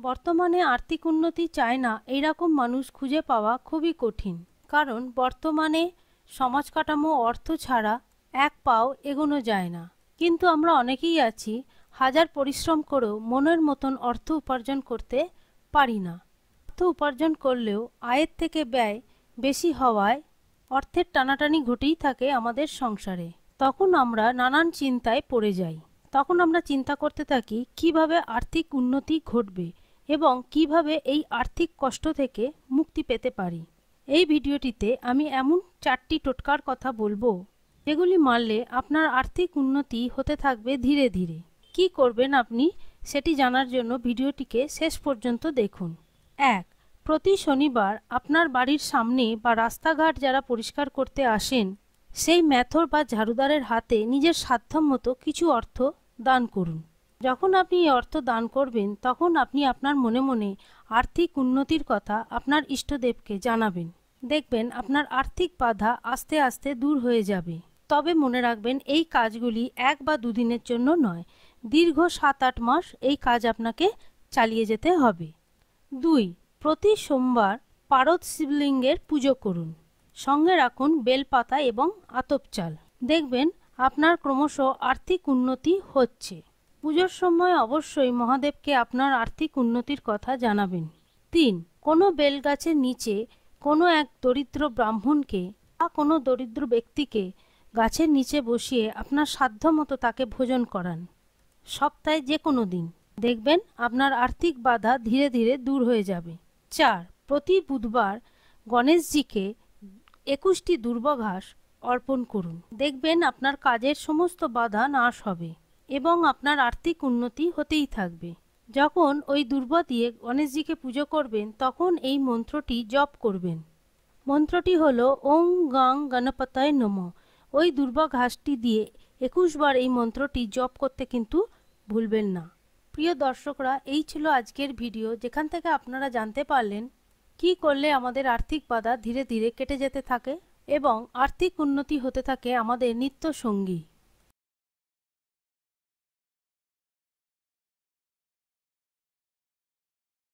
বর্তমানে আর্থিক উন্নতি চায় না এইরকম মানুষ খুঁজে পাওয়া খুবই কঠিন। কারণ বর্তমানে সমাজ কাঠামো, অর্থ ছাড়া এক পাও এগোনো যায় না। কিন্তু আমরা অনেকেই আছি, হাজার পরিশ্রম করেও মনের মতন অর্থ উপার্জন করতে পারি না। অর্থ উপার্জন করলেও আয়ের থেকে ব্যয় বেশি হওয়ায় অর্থের টানাটানি ঘটেই থাকে আমাদের সংসারে। তখন আমরা নানান চিন্তায় পড়ে যাই। তখন আমরা চিন্তা করতে থাকি, কীভাবে আর্থিক উন্নতি ঘটবে? এবং কীভাবে এই আর্থিক কষ্ট থেকে মুক্তি পেতে পারি। এই ভিডিওটিতে আমি এমন চারটি টোটকার কথা বলব, যেগুলি মানলে আপনার আর্থিক উন্নতি হতে থাকবে ধীরে ধীরে। কি করবেন আপনি সেটি জানার জন্য ভিডিওটিকে শেষ পর্যন্ত দেখুন। এক, প্রতি শনিবার আপনার বাড়ির সামনে বা রাস্তাঘাট যারা পরিষ্কার করতে আসেন, সেই ম্যাথর বা ঝাড়ুদারের হাতে নিজের সাধ্যমতো কিছু অর্থ দান করুন। যখন আপনি অর্থ দান করবেন, তখন আপনি আপনার মনে মনে আর্থিক উন্নতির কথা আপনার ইষ্টদেবকে জানাবেন। দেখবেন আপনার আর্থিক বাধা আস্তে আস্তে দূর হয়ে যাবে। তবে মনে রাখবেন, এই কাজগুলি এক বা দুদিনের জন্য নয়। দীর্ঘ সাত আট মাস এই কাজ আপনাকে চালিয়ে যেতে হবে। দুই, প্রতি সোমবার পারদ শিবলিঙ্গের পুজো করুন। সঙ্গে রাখুন বেলপাতা এবং আতপ চাল দেখবেন, আপনার ক্রমশ আর্থিক উন্নতি হচ্ছে। পুজোর সময় অবশ্যই মহাদেবকে আপনার আর্থিক উন্নতির কথা জানাবেন। তিন, কোনো বেলগাছের নিচে কোনো এক দরিদ্র ব্রাহ্মণকে বা কোনো দরিদ্র ব্যক্তিকে গাছের নিচে বসিয়ে আপনার সাধ্যমতো তাকে ভোজন করান। সপ্তাহে যে কোনো দিন। দেখবেন আপনার আর্থিক বাধা ধীরে ধীরে দূর হয়ে যাবে। চার, প্রতি বুধবার গণেশজিকে একুশটি দুর্বঘাস অর্পণ করুন। দেখবেন আপনার কাজের সমস্ত বাধা নাশ হবে। এবং আপনার আর্থিক উন্নতি হতেই থাকবে। যখন ওই দুর্ব দিয়ে গণেশজিকে পুজো করবেন, তখন এই মন্ত্রটি জপ করবেন। মন্ত্রটি হল, ওং গাং গণপতায় নম। ওই দুর্ব ঘাসটি দিয়ে একুশবার এই মন্ত্রটি জপ করতে কিন্তু ভুলবেন না। প্রিয় দর্শকরা, এই ছিল আজকের ভিডিও। যেখান থেকে আপনারা জানতে পারলেন, কি করলে আমাদের আর্থিক বাধা ধীরে ধীরে কেটে যেতে থাকে এবং আর্থিক উন্নতি হতে থাকে আমাদের নিত্য সঙ্গী।